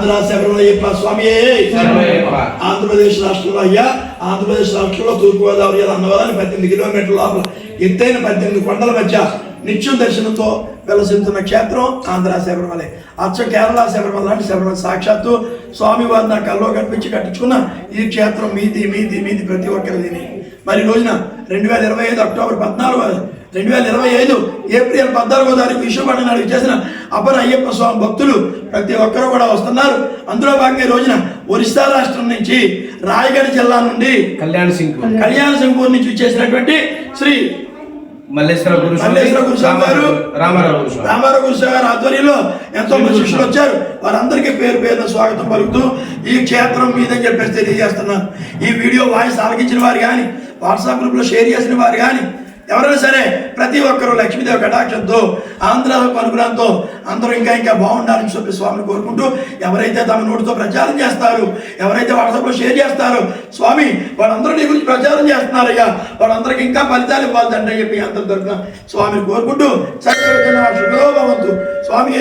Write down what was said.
ఆంధ్ర శబరిమలయ్యప్ప స్వామి. ఆంధ్రప్రదేశ్ రాష్ట్రంలో అయ్యా ఆంధ్రప్రదేశ్ రాష్ట్రంలో తూర్పుగోదావరి జిల్లా అన్నవరాన్ని పద్దెనిమిది కిలోమీటర్ల లోపల ఎత్తైన పద్దెనిమిది కొండల మధ్య నిత్యం దర్శనంతో వెలసిల్లుతున్న క్షేత్రం ఆంధ్ర శబరిమల. అచ్చ కేరళ శబరిమల లాంటి శబరిమల సాక్షాత్తు స్వామివారి నా కల్లో కనిపించి కట్టించుకున్న ఈ క్షేత్రం మీది మీది మీది ప్రతి ఒక్కరిది మరి రోజున రెండు వేల ఇరవై ఐదు అక్టోబర్ పద్నాలుగు రెండు వేల ఇరవై ఐదు ఏప్రిల్ పద్నాలుగో తారీఖు విశ్వపట్నం నాడు చేసిన అపర అయ్యప్ప స్వామి భక్తులు ప్రతి ఒక్కరూ కూడా వస్తున్నారు. అందులో భాగంగా ఈ రోజున ఒరిస్సా రాష్ట్రం నుంచి రాయగఢ జిల్లా నుండి కళ్యాణ్ సింగ్ కళ్యాణ సింగూరు నుంచి చేసినటువంటి శ్రీ మల్లేశ్వర గురు మల్లేశ్వర గురుస్వామి గారు రామారావు. రామారావు గురుస్వామి గారి ఆధ్వర్యంలో ఎంతో మంది శిష్యులు వచ్చారు. వారందరికీ పేరు పేరున స్వాగతం పలుకుతూ ఈ క్షేత్రం మీదని చెప్పేసి తెలియజేస్తున్నాను ఈ వీడియో వాయిస్ ఆలకించిన వారు కానీ వాట్సాప్ గ్రూప్లో షేర్ చేసిన వారు కానీ ఎవరైనా సరే ప్రతి ఒక్కరూ లక్ష్మీదేవి కటాక్షంతో ఆంధ్ర అనుగ్రహంతో అందరూ ఇంకా ఇంకా బాగుండాలని చెప్పి స్వామిని కోరుకుంటూ ఎవరైతే తమ నోటితో ప్రచారం చేస్తారు ఎవరైతే వాట్సాప్లో షేర్ చేస్తారో స్వామి వాళ్ళందరూ నీ గురించి ప్రచారం చేస్తున్నారయ్యా వాళ్ళందరికీ ఇంకా ఫలితాలు ఇవ్వాలి తండ్రి చెప్పి అందరి తరఫున స్వామిని కోరుకుంటూ చక్కగా శుభలో భవంతు స్వామి